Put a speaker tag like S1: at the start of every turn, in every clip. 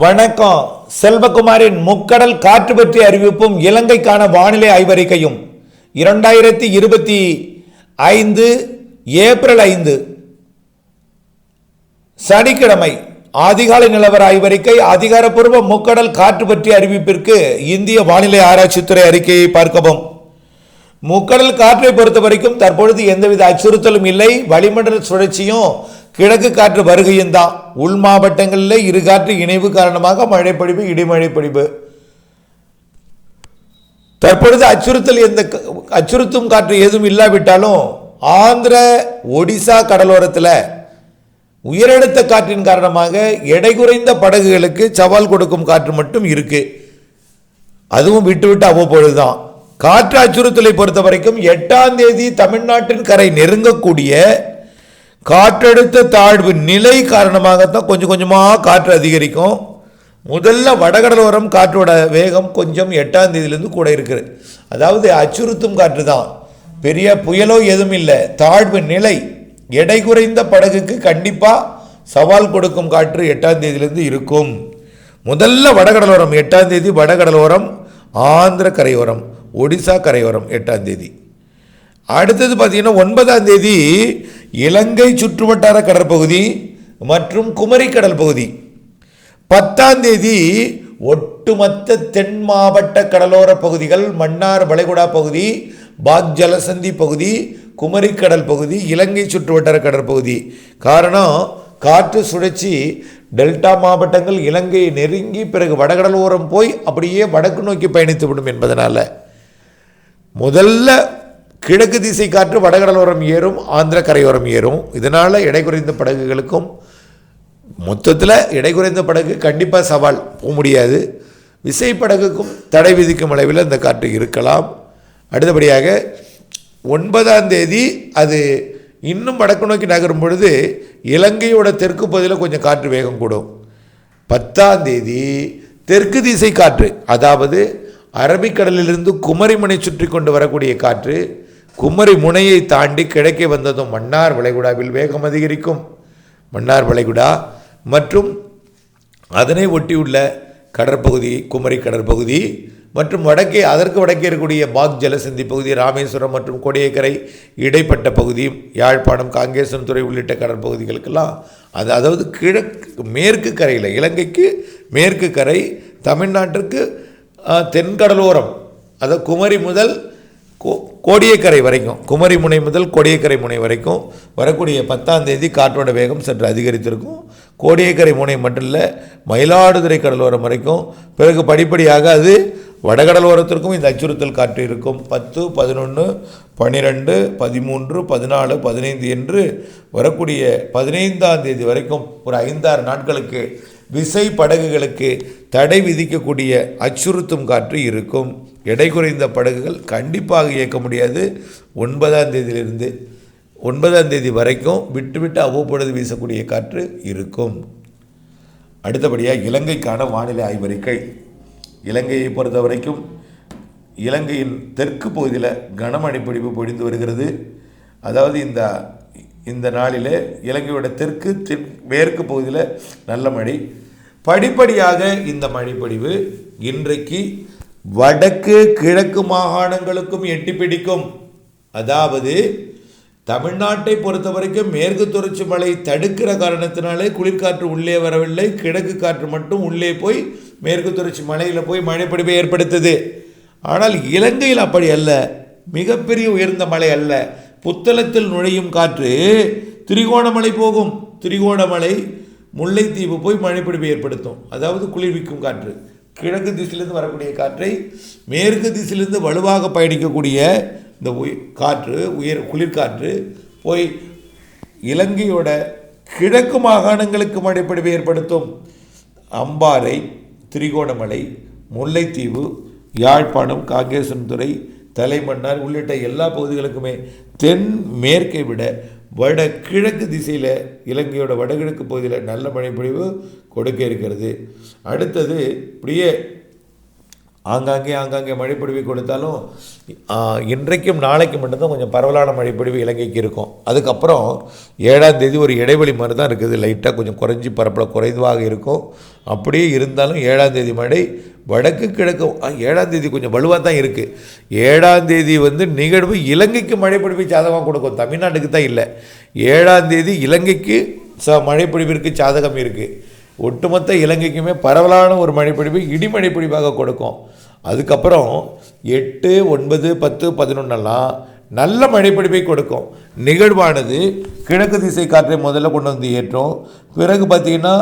S1: வணக்கம். செல்வகுமாரின் முக்கடல் காற்று பற்றிய அறிவிப்பும் இலங்கைக்கான வானிலை ஆய்வறிக்கையும். இரண்டாயிரத்தி இருபத்தி ஐந்து ஏப்ரல் ஐந்து. சனிக்கிழமை அதிகாலை நிலவர ஆய்வறிக்கை அதிகாரப்பூர்வ முக்கடல் காற்று பற்றிய அறிவிப்பிற்கு இந்திய வானிலை ஆராய்ச்சித்துறை அறிக்கையை பார்க்கவும். முக்கடல் காற்றை பொறுத்த வரைக்கும் தற்பொழுது எந்தவித அச்சுறுத்தலும் இல்லை. வளிமண்டல சுழற்சியும் கிழக்கு காற்று வருகையும் தான். உள் மாவட்டங்களில் இரு காற்று இணைவு காரணமாக மழைப்பொழிவு இடிமழை பொழிவு தற்பொழுது அச்சுறுத்தல் எந்த க- அச்சுறுத்தும் காற்று எதுவும் இல்லாவிட்டாலும் ஆந்திர ஒடிசா கடலோரத்தில் உயரழுத்த காற்றின் காரணமாக எடை குறைந்த படகுகளுக்கு சவால் கொடுக்கும் காற்று மட்டும் இருக்கு. அதுவும் விட்டு விட்டு அவ்வப்பொழுதுதான் காற்று அச்சுறுத்தலை பொறுத்த வரைக்கும் எட்டாம் தேதி தமிழ்நாட்டின் கரை நெருங்கக்கூடிய காற்றழுத்த தாழ்வு நிலை காரணமாகத்தான் கொஞ்சம் கொஞ்சமாக காற்று அதிகரிக்கும். முதல்ல வடகடலோரம் காற்றோட வேகம் கொஞ்சம் எட்டாம் தேதியிலேருந்து கூட இருக்குது. அதாவது அச்சுறுத்தும் காற்று தான். பெரிய புயலோ எதுவும் இல்லை. தாழ்வு நிலை எடை குறைந்த படகுக்கு கண்டிப்பாக சவால் கொடுக்கும் காற்று எட்டாம் தேதியிலேருந்து இருக்கும். முதல்ல வடகடலோரம் எட்டாம் தேதி வடகடலோரம் ஆந்திர கரையோரம் ஒடிசா கரையோரம் எட்டாம் தேதி. அடுத்தது பார்த்தீங்கன்னா ஒன்பதாம் தேதி இலங்கை சுற்றுவட்டார கடற்பகுதி மற்றும் குமரி கடல் பகுதி பத்தாம் தேதி ஒட்டுமொத்த தென் மாவட்ட கடலோர பகுதிகள் மன்னார் வளைகுடா பகுதி பாக் ஜலசந்தி பகுதி குமரி கடல் பகுதி இலங்கை சுற்றுவட்டார கடற்பகுதி. காரணம் காற்று சுழற்சி டெல்டா மாவட்டங்கள் இலங்கையை நெருங்கி பிறகு வடகடலோரம் போய் அப்படியே வடக்கு நோக்கி பயணித்து விடும் என்பதனால முதல்ல கிழக்கு திசை காற்று வடகடலோரம் ஏறும் ஆந்திர கரையோரம் ஏறும். இதனால் எடை குறைந்த படகுகளுக்கும் மொத்தத்தில் எடை குறைந்த படகு கண்டிப்பாக சவால். போக முடியாது. விசை படகுக்கும் தடை விதிக்கும் அளவில் இந்த காற்று இருக்கலாம். அடுத்தபடியாக ஒன்பதாம் தேதி அது இன்னும் வடக்கு நோக்கி நகரும் பொழுது இலங்கையோட தெற்கு பகுதியில் கொஞ்சம் காற்று வேகம் கூடும். பத்தாம் தேதி தெற்கு திசை காற்று அதாவது அரபிக்கடலிலிருந்து குமரிமனை சுற்றி கொண்டு வரக்கூடிய காற்று குமரி முனையை தாண்டி கிழக்கே வந்ததும் மன்னார் வளைகுடாவில் வேகம் அதிகரிக்கும். மன்னார் வளைகுடா மற்றும் அதனை ஒட்டியுள்ள கடற்பகுதி குமரி கடற்பகுதி மற்றும் வடக்கே அதற்கு வடக்கே இருக்கக்கூடிய பாக் ஜலசந்தி பகுதி ராமேஸ்வரம் மற்றும் கொடியக்கரை இடைப்பட்ட பகுதி யாழ்ப்பாணம் காங்கேசன் துறை உள்ளிட்ட கடற்பகுதிகளுக்கெல்லாம் அது அதாவது கிழக்கு மேற்கு கரையில் இலங்கைக்கு மேற்கு கரை தமிழ்நாட்டிற்கு தென்கடலோரம் அதாவது குமரி முதல் கோ கோடியக்கரை வரைக்கும் குமரி முனை முதல் கோடியக்கரை முனை வரைக்கும் வரக்கூடிய பத்தாம் தேதி காற்றோட வேகம் சற்று அதிகரித்திருக்கும். கோடியக்கரை முனை மட்டும் இல்லை மயிலாடுதுறை கடலோரம் வரைக்கும் பிறகு படிப்படியாக அது வடகடலோரத்திற்கும் இந்த அச்சுறுத்தல் காற்று இருக்கும். பத்து பதினொன்று பன்னிரெண்டு பதிமூன்று பதினாலு பதினைந்து என்று வரக்கூடிய பதினைந்தாம் தேதி வரைக்கும் ஒரு ஐந்தாறு நாட்களுக்கு விசை படகுகளுக்கு தடை விதிக்கக்கூடிய அச்சுறுத்தும் காற்று இருக்கும். எடை குறைந்த படகுகள் கண்டிப்பாக இயக்க முடியாது. ஒன்பதாம் தேதியிலிருந்து ஒன்பதாம் தேதி வரைக்கும் விட்டு விட்டு அவ்வப்பொழுது வீசக்கூடிய காற்று இருக்கும். அடுத்தபடியாக இலங்கைக்கான வானிலை ஆய்வறிக்கை. இலங்கையை பொறுத்த வரைக்கும் இலங்கையின் தெற்கு பகுதியில் கனமழை பிடிப்பு பொழிந்து வருகிறது. அதாவது இந்த இந்த நாளில் இலங்கையோட தெற்கு தென் மேற்கு பகுதியில் நல்ல மழை. படிப்படியாக இந்த மழைப்பொழிவு இன்றைக்கு வடக்கு கிழக்கு மாகாணங்களுக்கும் எட்டி பிடிக்கும். அதாவது தமிழ்நாட்டை பொறுத்த வரைக்கும் மேற்கு தொடர்ச்சி மலை தடுக்கிற காரணத்தினாலே குளிர்காற்று உள்ளே வரவில்லை. கிழக்கு காற்று மட்டும் உள்ளே போய் மேற்கு தொடர்ச்சி மலையில் போய் மழைப்படிவை ஏற்படுத்துது. ஆனால் இலங்கையில் அப்படி அல்ல. மிகப்பெரிய உயர்ந்த மலை அல்ல. புத்தளத்தில் நுழையும் காற்று திரிகோணமலை போகும். திரிகோணமலை முல்லைத்தீவு போய் மழைப்பிடிப்பை ஏற்படுத்தும். அதாவது குளிர்விக்கும் காற்று. கிழக்கு திசையிலிருந்து வரக்கூடிய காற்றை மேற்கு திசையிலிருந்து வலுவாக பயணிக்கக்கூடிய இந்த உயிர் காற்று உயர் குளிர்காற்று போய் இலங்கையோட கிழக்கு மாகாணங்களுக்கு மழைப்பொழிவை ஏற்படுத்தும். அம்பாறை திரிகோணமலை முல்லைத்தீவு யாழ்ப்பாணம் காங்கேசன்துறை தலைமன்னார் உள்ளிட்ட எல்லா பகுதிகளுக்குமே தென் மேற்கை விட வடகிழக்கு திசையில் இலங்கையோட வடகிழக்கு பகுதியில் நல்ல மழை பொழிவு கொடுக்க இருக்கிறது. அடுத்தது இப்படியே ஆங்காங்கே ஆங்காங்கே மழைப்பொழிவு கொடுத்தாலும் இன்றைக்கும் நாளைக்கு மட்டும்தான் கொஞ்சம் பரவலான மழைப்பொழிவு இலங்கைக்கு இருக்கும். அதுக்கப்புறம் ஏழாம் தேதி ஒரு இடைவெளி மாதிரி தான் இருக்குது. லைட்டாக கொஞ்சம் குறைஞ்சி பரப்பில் குறைவாக இருக்கும். அப்படியே இருந்தாலும் ஏழாம் தேதி மழை வடக்கு கிழக்கு ஏழாம் தேதி கொஞ்சம் வலுவாக தான் இருக்குது ஏழாம் தேதி வந்து நிகழ்வு இலங்கைக்கு மழைப்பொழிவு சாதகமாக கொடுக்கும். தமிழ்நாட்டுக்கு தான் இல்லை. ஏழாம் தேதி இலங்கைக்கு ச மழைப்பொழிவிற்கு சாதகம் இருக்குது ஒட்டுமொத்த இலங்கைக்குமே பரவலான ஒரு மழைப்பொழிவு இடி பொழிவாக கொடுக்கும். அதுக்கப்புறம் எட்டு ஒன்பது பத்து பதினொன்னெல்லாம் நல்ல மழைப்பிடிப்பை கொடுக்கும். நிகழ்வானது கிழக்கு திசை காற்றை முதல்ல கொண்டு வந்து ஏற்றும். பிறகு பார்த்திங்கன்னா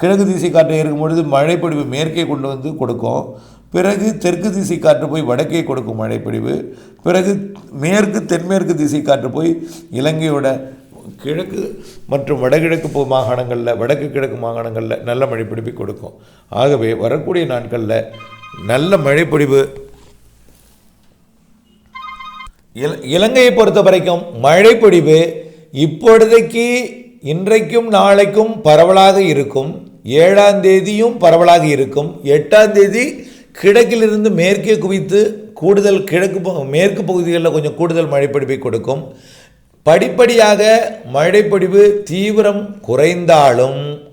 S1: கிழக்கு திசை காற்றை இருக்கும் பொழுது மழைப்பொழிவு மேற்கே கொண்டு வந்து கொடுக்கும். பிறகு தெற்கு திசை காற்று போய் வடக்கே கொடுக்கும் மழைப்பொழிவு பிறகு மேற்கு தென்மேற்கு திசை காற்று போய் இலங்கையோட கிழக்கு மற்றும் வடகிழக்கு மாகாணங்களில் வடக்கு கிழக்கு மாகாணங்களில் நல்ல மழைப்பிடிப்பை கொடுக்கும். ஆகவே வரக்கூடிய நாட்களில் நல்ல மழைப்பொழிவு. இல இலங்கையை பொறுத்த வரைக்கும் மழைப்பொழிவு இப்பொழுதைக்கு இன்றைக்கும் நாளைக்கும் பரவலாக இருக்கும். ஏழாம் தேதியும் பரவலாக இருக்கும். எட்டாம் தேதி கிழக்கிலிருந்து மேற்கே குவித்து கூடுதல் கிழக்கு மேற்கு பகுதிகளில் கொஞ்சம் கூடுதல் மழைப்பொழிவை கொடுக்கும். படிப்படியாக மழைப்பொழிவு தீவிரம் குறைந்தாலும்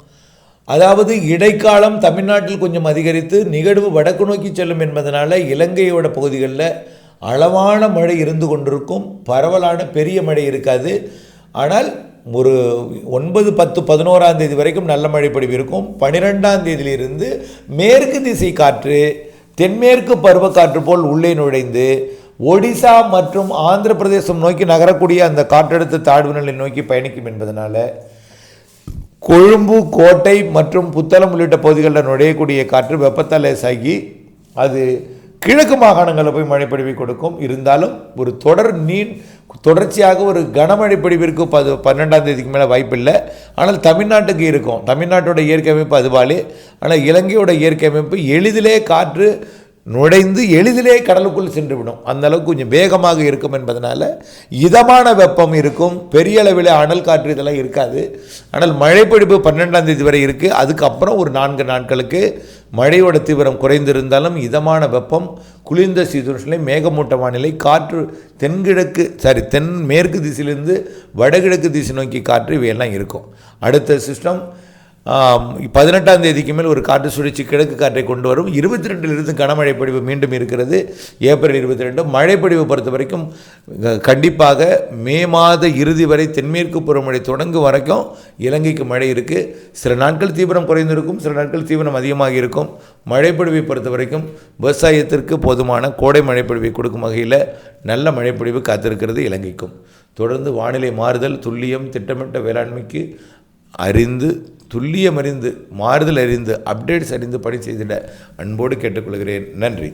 S1: அதாவது இடைக்காலம் தமிழ்நாட்டில் கொஞ்சம் அதிகரித்து நிகழ்வு வடக்கு நோக்கி செல்லும் என்பதனால இலங்கையோட பகுதிகளில் அளவான மழை இருந்து கொண்டிருக்கும். பரவலான பெரிய மழை இருக்காது. ஆனால் ஒரு ஒன்பது பத்து பதினோராம் தேதி வரைக்கும் நல்ல மழை இருக்கும். பனிரெண்டாம் தேதியிலிருந்து மேற்கு திசை காற்று தென்மேற்கு பருவக்காற்று போல் உள்ளே நுழைந்து ஒடிசா மற்றும் ஆந்திர பிரதேசம் நோக்கி நகரக்கூடிய அந்த காற்றழுத்த தாழ்வு நிலை நோக்கி பயணிக்கும் என்பதனால கொழும்பு கோட்டை மற்றும் புத்தளம் உள்ளிட்ட பகுதிகளில் நுழையக்கூடிய காற்று வெப்பத்தால் லேசாகி அது கிழக்கு மாகாணங்களில் போய் மழைப்பொழிவை கொடுக்கும். இருந்தாலும் ஒரு தொடர் நீர் தொடர்ச்சியாக ஒரு கனமழை பொழிவிற்கு பது பன்னெண்டாம் தேதிக்கு மேலே வாய்ப்பில்லை. ஆனால் தமிழ்நாட்டுக்கு இருக்கும். தமிழ்நாட்டோட இயற்கை அமைப்பு அதுவாலே ஆனால் இலங்கையோட இயற்கை அமைப்பு எளிதிலே காற்று நுழைந்து எளிதிலே கடலுக்குள் சென்றுவிடும். அந்த அளவுக்கு கொஞ்சம் வேகமாக இருக்கும் என்பதனால் இதமான வெப்பம் இருக்கும். பெரிய அளவில் அனல் காற்று இதெல்லாம் இருக்காது. ஆனால் மழைப்பொழிவு பன்னெண்டாம் தேதி வரை இருக்குது அதுக்கப்புறம் ஒரு நான்கு நாட்களுக்கு மழையோட தீவிரம் குறைந்திருந்தாலும் இதமான வெப்பம் குளிர்ந்த சீதோஷ்ணலை மேகமூட்ட வானிலை காற்று தென்கிழக்கு சாரி தென் மேற்கு திசையிலிருந்து வடகிழக்கு திசை நோக்கி காற்று இவையெல்லாம் இருக்கும். அடுத்த சிஸ்டம் பதினெட்டாம் தேதிக்கு மேல் ஒரு காற்று சுழற்சி கிழக்கு காற்றை கொண்டு வரும். இருபத்தி ரெண்டிலிருந்து கனமழை பொழிவு மீண்டும் இருக்கிறது. ஏப்ரல் இருபத்தி ரெண்டு மழைப்பொழிவு பொறுத்த வரைக்கும் க- கண்டிப்பாக மே மாத இறுதி வரை தென்மேற்கு பருவமழை தொடங்கும் வரைக்கும் இலங்கைக்கு மழை இருக்குது சில நாட்கள் தீவிரம் குறைந்திருக்கும் சில நாட்கள் தீவிரம் அதிகமாக இருக்கும். மழைப்பொழிவை பொறுத்த வரைக்கும் விவசாயத்திற்கு போதுமான கோடை மழைப்பொழிவை கொடுக்கும் வகையில் நல்ல மழைப்பொழிவு காத்திருக்கிறது இலங்கைக்கும். தொடர்ந்து வானிலை மாறுதல் துல்லியம் திட்டமிட்ட வேளாண்மைக்கு அறிந்து துல்லியம் அறிந்து மாறுதல் அறிந்து அப்டேட்ஸ் அறிந்து பணி செய்திட அன்போடு கேட்டுக்கொள்கிறேன். நன்றி.